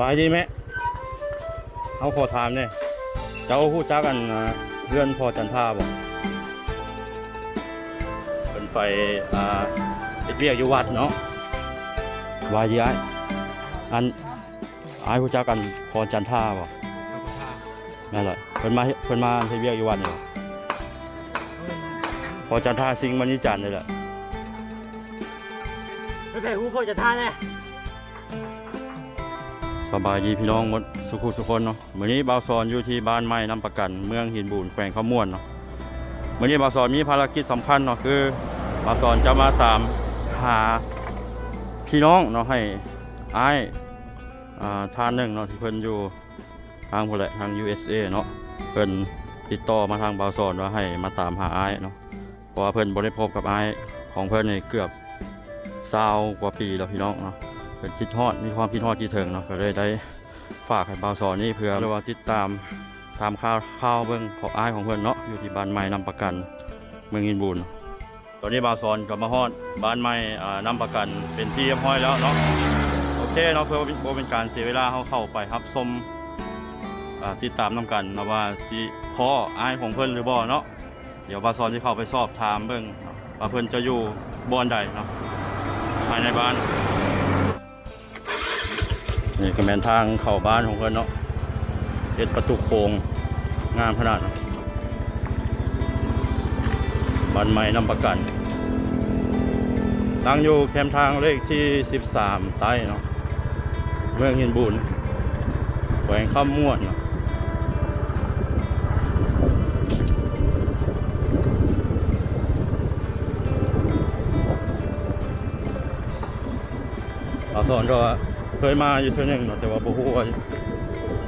บายดีไหมเอาขอถามเนี่ยเจ้าผู้จักกันอ่าเพื่อนพอจันทาบอกเป็นไปอ่าไปเรียกอยู่วัดเนาะวายดีไอ้ายอันไอ้ายผู้จักกันพอจันทาบอกนั่นแหละเพิ่นมาเฮ็ดเพิ่นมาเฮ็ดเรียกอยู่วัดนี่บ่พอจันทาสิงห์มันนี่จันทร์นี่แหละไม่เคยหูพ่อจะทานเลย สบายดีพี่น้องหมดสุขุสุคนเนาะมื้อนี้บ่าวสอนอยู่ที่บ้านไม้น้ำประกัน เมืองหินบูนแขวงข้าวม่วนเนาะมื้อนี้บ่าวสอนมีภารกิจสำคัญเนาะคือบ่าวสอนจะมาตามหาพี่น้องเนาะให้อ้ายท่านหนึ่งเนาะที่เพิ่นอยู่ทางพุ่นแหละทาง USA เนาะเพิ่นติดต่อมาทางบ่าวสอนว่าให้มาตามหาอ้ายเนาะเพราะว่าเพิ่นบ่ได้พบกับอ้ายของเพิ่นนี่เกือบ20กว่าปีแล้วพี่น้องเนาะ เป็นคิดฮอดมีความคิดฮอดที่ถึงเนาะก็เลยได้ฝากให้บ่าวสอนี่เพื่อเรียกว่าติดตามตามข่าวข่าวเบิ่งของอ้ายของเพิ่อนเนาะอยู่ที่บ้านใหม่นำประกัน เมืองอินบูนตอนนี้บ่าวสอนก็มาฮอดบ้านใหม่อ่านำประกันเป็นที่เรียบร้อยแล้วเนาะโอเคเนาะเพื่อบ่เป็นการเสียเวลาเฮาเข้าไปครับชมอ่าติดตามนํกันนะว่าสิพ่ออ้ายของเพิ่อนหรือบ่เนาะเดี๋ยวบ่าวสอนสิเข้าไปสอบถามเบิ่งว่าเพิ่อนจะอยู่บ่อนใดเนาะภายในบ้าน นี่ก็เป็นทางเข้าบ้านของเพื่อนเนาะเอ็ดประตูโคงงามขนาดบ้านใหม่นำประกัน ตั้งอยู่แคมป์ทางเลขที่ 13 ใต้เนาะเมืองหินบุญแขวงข้ามม่วนเนาะเราสอนก็ เคยมาอยู่เท่านึงเนาะแต่ว่าบ่ฮู้ว่า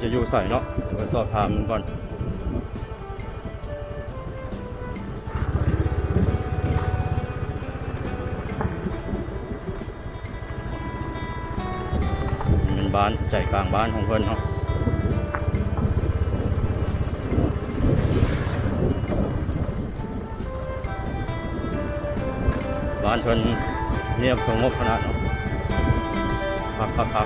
จะอยู่ใส่เนาะเดี๋ยวไปสอบถามมันก่อนเป็นบ้านใจกลางบ้านของเพิ่นเนาะบ้านเพิ่นเงียบสงบขนาดเนาะ ครับครับครั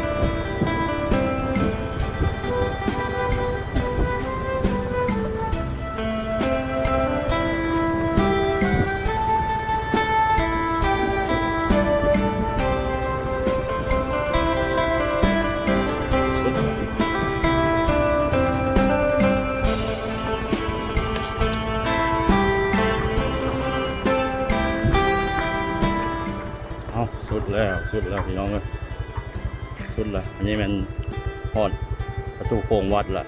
บ สุดแล้วพี่น้องเลยสุดละอันนี้มันหอดประตูโค้งวัดละ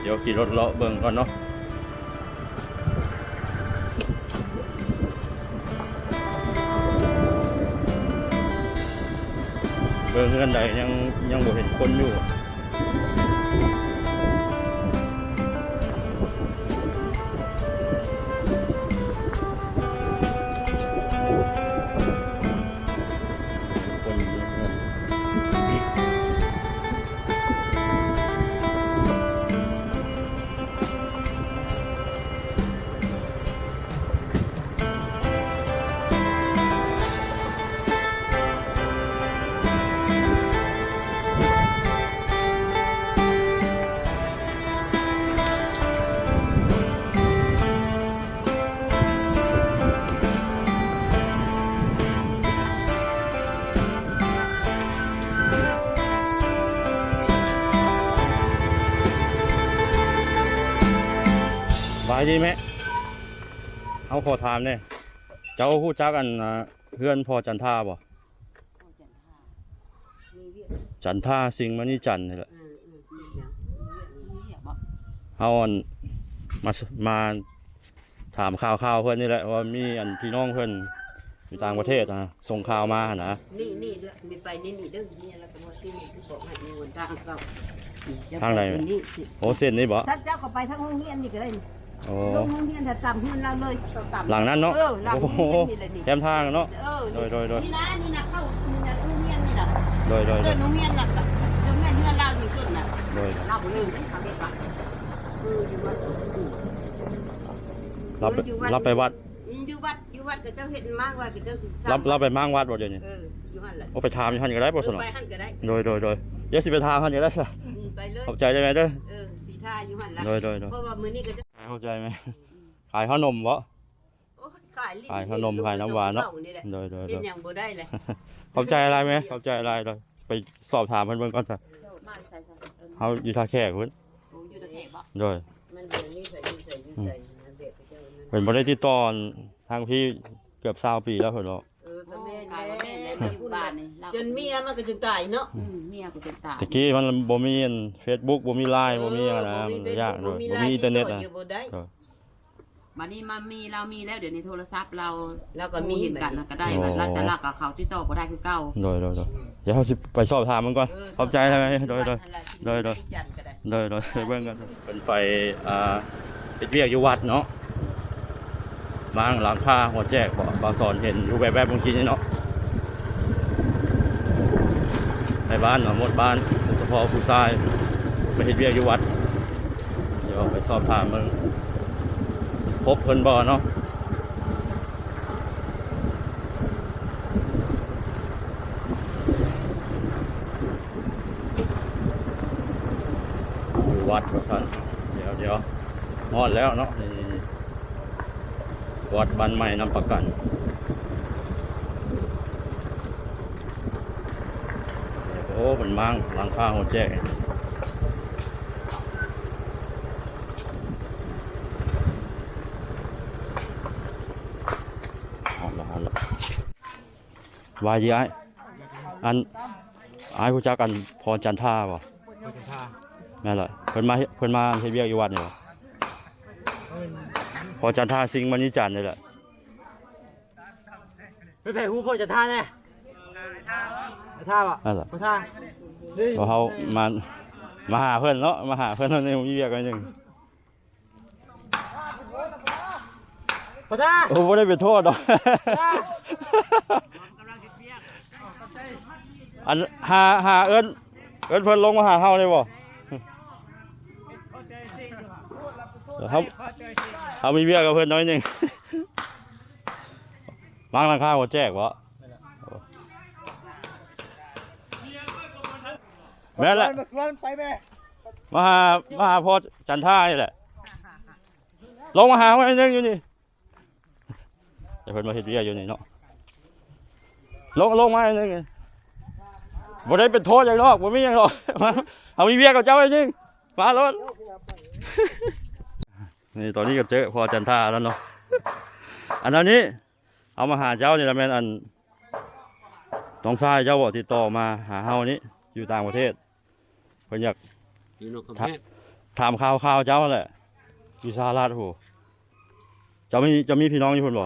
เดี๋ยวขี่รถเลาะเบิ่งก่อนเนาะเบิ่งเงินใดยังยังบ่เห็นคนอยู่ายดีไหมเอาขอถามเนี่ยเจ้าผู้จักกันอ่าเพื่อนพอจันทาบ่จันทาสิงห์มณีจันทร์นี่แหละเฮาอันมาสมาถามข่าวข่าวๆเพื่อนนี่แหละว่ามีอันพี่น้องเพื่อนอยู่ต่างประเทศนะส่งข่าวมานะนี่นี่เด้อมีไปนี่นี่เด้อนี่แล้วก็มาที่นี่ที่บอกให้มีวันทางเก่าทางไหนนี่สิโอ้เส้นนี้บ่ถ้าเจ้าก็ไปทางโรงเรียนนี่ก็ได้นี่ โอ้โรงโรงเรียนถ้าต่ำขึ้นเราเลยต่ำต่ำหลังนั้นเนาะเออหลังโอ้โหโรงเรียนนี่แหละนี่แคมทางเนาะ เออโดยโดยโดย นี่นะนี่นะเข้านี่นะโรงเรียนนี่นะโดยโดยเอโดอยโรงเรียนน่ะโรงเรียนเพื่อนเราอยู่ขึ้นน่ะโดยเราบ่ลืมได้ทำได้ปะเอออยู่ว่าอืมรับไปอยู่วัดรับไปวัดอืมอยู่วัดอยู่วัดก็เจ้าเห็นมากว่าก็เจ้าสิสารับรับไปมั่งวัดบ่เดี๋ยวนี้เอออยู่หั่นแหละโอ้ไปถามอยู่หั่นก็ได้บ่เอสอนอไปหั่นก็ได้โดยโดยโดยเดี๋ยวสิไปถามหั่นก็ได้ซะอืมไปเลย ขอบใจได้ไหมเด้อ เออสีท่าอยู่หั่นละโดยโดยโดย เพราะว่ามื้อนี้ก็จะ เข้าใจไหมขายขนมบ่โอ้ยขายลิ้ขายขนมขายน้ำหวานเนาะนี่แหละโดยโดยโดเป็นยหยังบ่ได้เลยขอบใจอะไรไหมขอบใจอะไรเลยไปสอบถามเพิ่นเบิ่งก่อนซะมาใส่ใส่เออเฮาอยู่ท่าแขกเพิ่นโอ้อยู่ตะแคงบ่โดยมันเดี๋ยวนี้ใส่นี่ใส่นี่ใส่นะเด็กเจ้านั่น เพิ่นบ่ได้ติดต่อทางพี่เกือบ20ปีแล้วเพิ่นเนาะ ม่เลยแล้มาวอยู่บ้านนี่เราจนเมียมันก็จนตายเนาะอืมเมียก็เป็นตายตะกี้มันบ่มีอัน Facebook บ่มี LINE บ่มีอะไรนะเออมันยากด้วยมีบ่ไลมีอินเทอร์เน็ตติดนะยู่บ่ได้บัดนี้มามีเรามีแล้วเดี๋ยวในโทรศัพท์เราแล้วก็มีเห็นกันก็ได้บัดเราแต่ละกับเขาที่ต่อบ่ได้คือเก่าโดยโดยโดยเดี๋ยวเฮาสิไปสอบถามมันก่อนเออขอบใจใช่ไหมโดยโดย โดยโดยจันทร์ก็ได้โดยโดยไปเบิ่งกันเพิ่นไปอ่าไปเรียกอยู่วัดเนาะบางหลังคาหัวแจกบ่บางสอนเห็นอยู่แวบๆเมื่อกี้นี่เนาะ ในบ้านเนาะหมดบ้านเฉพาะผู้ชายไปเฮ็ดเวียกอยู่วัด เดี๋ยวไปสอบถามมึงพบเพิ่นบ่เนาะอยู่วัดว่าซั่นเดี๋ยวเดี๋ยวฮอดแล้วเนาะวัดบ้านใหม่น้ำประกัน อ้เป็นมั่งหลังคาหัวแจ้งเอาละเอาละวายยี่ไอ้อันไอ้ผู้จักกันพรจันท่าบ่แม่นแหละเพิ่นมาเฮ็ดเพิ่นมาเฮ็ดเวียกอยู่วัดนี่บ่พอจันท่าสิงห์มันนี่จันทร์นี่แหละไปใส่หูพ่อจะท่าแน่จะ ท่าป่ะนั่นแหละบ่ท่านี่เพราะเขามามาหาเพื่อนเนาะมาหาเพื่อนในมีเวียกกันหนึ่งบ่ท่าโอ้ไม่ได้เป็นโทษดอกอันหาหาเอิ้นเอิ้นเพิ่นลงมาหาเฮาเลยบ่เดี๋ยวเขาเขามีเวียกกับเพิ่นน้อยหนึงวางหลังคาหัวแจกบ่ แม่นแหละมันไปแม่มาหามาหาพ่อจันท่านี่แหละลงมาหาไว้นึงอยู่นี่เดี๋ยวเพิ่นมาเฮ็ดเวียกอยู่นี่เนาะลงลงมาไอ้นึงบ่ได้เป็นโทษอย่างนอกบ่มีหยังหรอกมาเอามีเวียกกับเจ้าไอ้นึงมารถนี่ตอนนี้ก็เจอพ่อจันท่าแล้วเนาะอันนี้ เอามาหาเจ้านี่ละแม่นอันน้องชายเจ้าบ่ติดต่อมาหาเฮานี่อยู่ต่างประเทศ เพิ่นอยากอยู่นอกกำแพงถามข่าวข่าวเจ้าแหละอยู่สหรัฐโหเจ้ามีเจะมีพี่น้องอยู่พุ่นบ่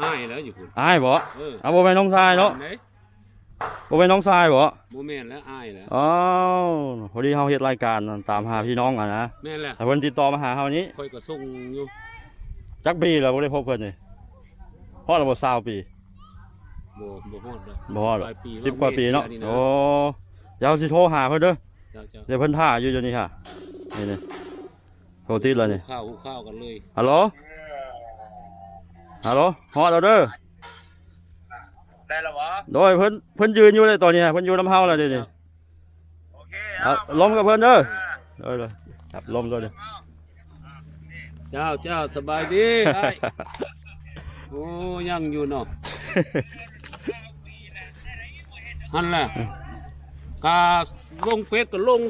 อ้ายแล้วอยู่คุณอ้ายบ่เออเอาบ่เป็นน้องชายเนาะไหนบ่เป็นน้องชายบ่โมแม่นแล้วอ้ายแล้วอ้าวพอดีเฮาเฮ็ดรายการตามหาพี่น้องอะนะแม่นแล้วแต่เพิ่นติดต่อมาหาเฮานี้คอยก็ส่งอยู่จักปีแล้วบ่ได้พบเพิ่นนี่ฮอดแล้วบ่20ปีบ่บ่ฮอดดอกบ่ฮอดหรอกหลายปี10กว่าปีเนาะนี่โอ้เดี๋ยวสิโทรหาเพิ่นเด้อ เจ้าเจ้าเดี๋ยวเพิ่นท่าอยู่อยู่นี่ค่ะ นี่นี่โทรติดแล้วนี่ข้าวข้าวกันเลยฮัลโหลฮัลโหลฮอดแล้วเด้อได้แล้ววะโดยเพิ่นเพิ่นยืนอยู่เลยตอนนี้เพิ่นอยู่น้ำเฮาแล้วเดี๋ยวนี้โอเคเอาลมกับเพิ่นเด้อเด้อเลยครับลมด้วยเด้อเจ้าเจ้าสบายดีอ้ายโอ้ยังอยู่เนาะหันแหละ กาลงเฟซก็ลง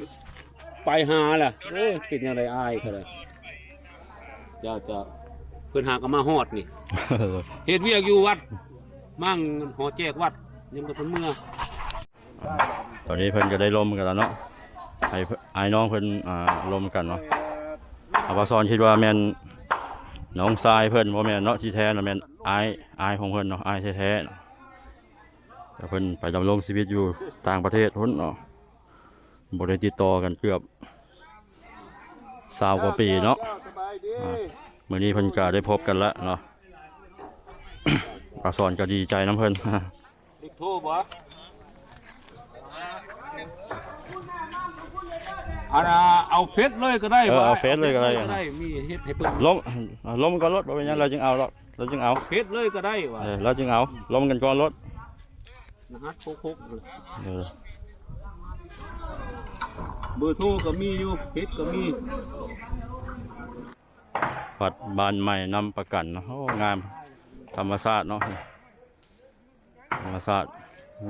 ไปหาแหละโอ้ยเป็นยังไงอ้ายก็เลยเจ้าเจ้าเพิ่นหาก็มาฮอดนี่เฮ็ดเวียกอยู่วัด มั่งหอแจกวัดยังบ่ทันเมื่อตอนนี้เพิ่นก็ได้ลมกันแล้วเนาะไอ้เพิ่นไอ้น้องเพิ่นอ่าลมกันเนาะอาภาสอนคิดว่าแม่นน้องทรายเพิ่นบ่แม่นเนาะที่แท้น่ะแม่นอายอายของเพิ่นเนาะอายแท้ๆเนาะ แต่เพิ่นไปดำรงชีวิตอยู่ต่างประเทศพุ่นเนาะบ่ได้ติดต่อกันเกือบ20กว่าปีเนาะอ่ามื่อนี้เพิ่นก็ได้พบกันแล้วเนาะปลาสอนก็ดีใจน้ำเพิ่นเด็กโทรบ่อันน่ะเอาเฟซเลยก็ได้เออเอาว่เฟซเลยก็ได้มีเฮ็ดให้เพิ่นล้มล้มกันรถบ่เป็นหยังเราจึงเอารถเราจึงเอาเฟซเลยก็ได้ว่าเออเราจึงเอาล้มกันก่อนรถ นะฮะโคกเออๆเบอร์โทรก็มีอยู่เฟซก็มีวัดบานใหม่นำประกันเนาะโอ้งาม ธรรมชาติเนาะธรรมชาติ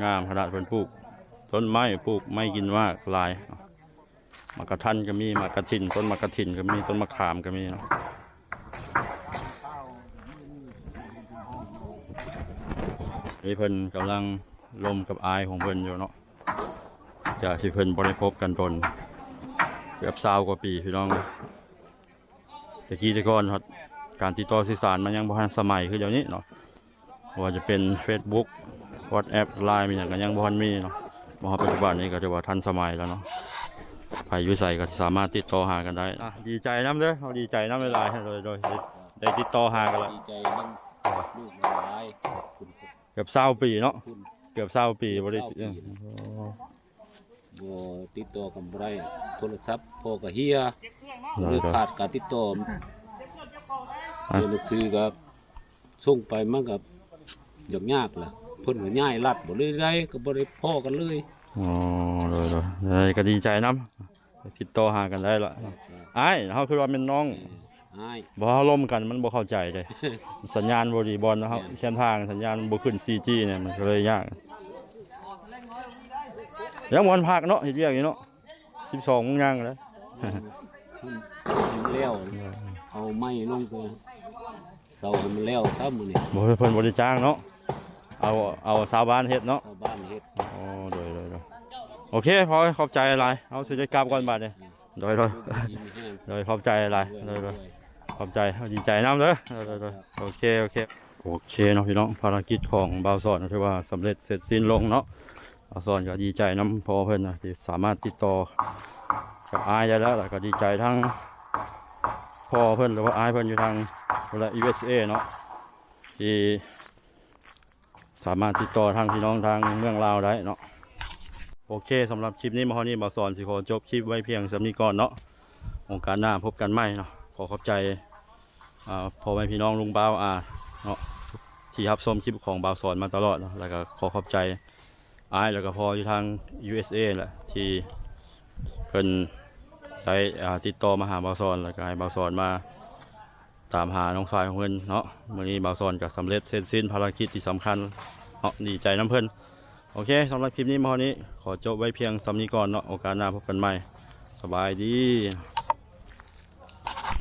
งามขนาดเพิ่นปลูก ต้นไม้ปลูกไม้กินมากหลายเนาะมะกระทันก็มีมะกระถินต้นมะกระถินก็มีต้นมะขามก็มีเนาะนี่เพิ่นกำลัง ลมกับอายของเพิ่นอยู่เนาะจากที่เพิ่นบริพบกันตนเกือบสาวกว่าปีพี่น้องตะกี้แตะก่อนครับการติดต่อสื่อสารมันยังบ่ทันสมัยคือเดี๋ยวนี้เนาะบ่ว่าจะเป็น Facebook WhatsApp Line มีอย่างก็ยังบ่ทันมีเนาะบ่ว่าปัจจุบันนี้ก็จะว่าทันสมัยแล้วเนาะใครอยู่ไสก็สามารถติดต่อหากันได้อะดีใจนํเด้อเฮาดีใจนํหลายๆโดยโดยได้ได้ติดต่อหากันแล้วดีใจนำลูกหลายขอบคุณเกือบ20ปีเนาะคุณ เกือบเศร้าปีบริเศร้าปีเออบ่ติดต่อกันบ่ได้โทรศัพท์พ่อก็เฮียโดหรืยอโดยขาดการติดต่ออะเรียนหนังสือก็ส่งไปมันก็ยากยากล่ะเพิ่นก็ย้ายรัดบ่เลยได้ก็บ่ได้พ้อกันเลยอ๋อโดยโดยเอ้ยก็ดีใจน้ำติดต่อหากันได้ละไอ้ายเขาคือว่าเป็นน้อง อ้ายบ่เขาล่มกันมันบ่เข้าใจเลย สัญญาณบ่ดีบอลนะครับแค่นทางสัญญาณบ่ขึ้น 4G เนี่ยมันก็เลยยาก ยังบ่ทันพักเนาะเฮ็ดเวียกอยู่เนาะ12โมงยังแล้วมันแล้วเอาไม้ลงไปเสาให้มันแล้วซ้ำมื้อนี้บ่เพิ่นบ่ได้จ้างเนาะเอาเอาชาวบ้านเฮ็ดเนาะชาวบ้านเฮ็ดอ๋อโดยโดยโดยโอเคพอขอบใจหลายเอาสิได้กลับก่อนบัดนี้โดยโดยยิ้มแห้งโดยขอบใจหลายโดยโดยขอบใจดีใจน้ำเลยเออเออเออโอเคโอเคโอเคเนาะพี่น้องภารกิจของบ่าวสอนถือว่าสำเร็จเสร็จสิ้นลงเนาะ บ่าวสอนก็ดีใจน้ำพอเพิ่อนนะที่สามารถติดต่อกับอายได้แล้วแล้วก็ดีใจทั้งพ่อเพิ่อนหรือว่าอายเพิ่อนอยู่ทางและ USA เนาะที่สามารถติดต่อทางพี่น้องทางเมืองลาวได้เนาะโอเคสำหรับคลิปนี้มาฮอนี้บ่าสอนสิขอจบคลิปไว้เพียงสำนี้ก่อนเนาะโอกาสหน้าพบกันใหม่เนาะขอขอบใจอ่าพ่อแม่พี่น้องลุงบ่าวอ่าเนาะที่รับชมคลิปของบ่าวสอนมาตลอดเนาะแล้วก็ขอขอบใจ อ้ายแล้วก็พออยู่ทาง USA แหละที่เพิ่นได้ติดต่อมาหาบาวสอนแล้วก็ให้บาวสอนมาตามหาน้องชายของเพิ่นเนาะมื้อนี้บาวสอนก็สำเร็จเสร็จสิ้นภารกิจที่สำคัญเนาะดีใจน้ำเพิ่นโอเคสำหรับคลิปนี้มาเท่านี้ขอจบไว้เพียงสำนี้ก่อนเนาะโอกาสหน้าพบกันใหม่ สบายดี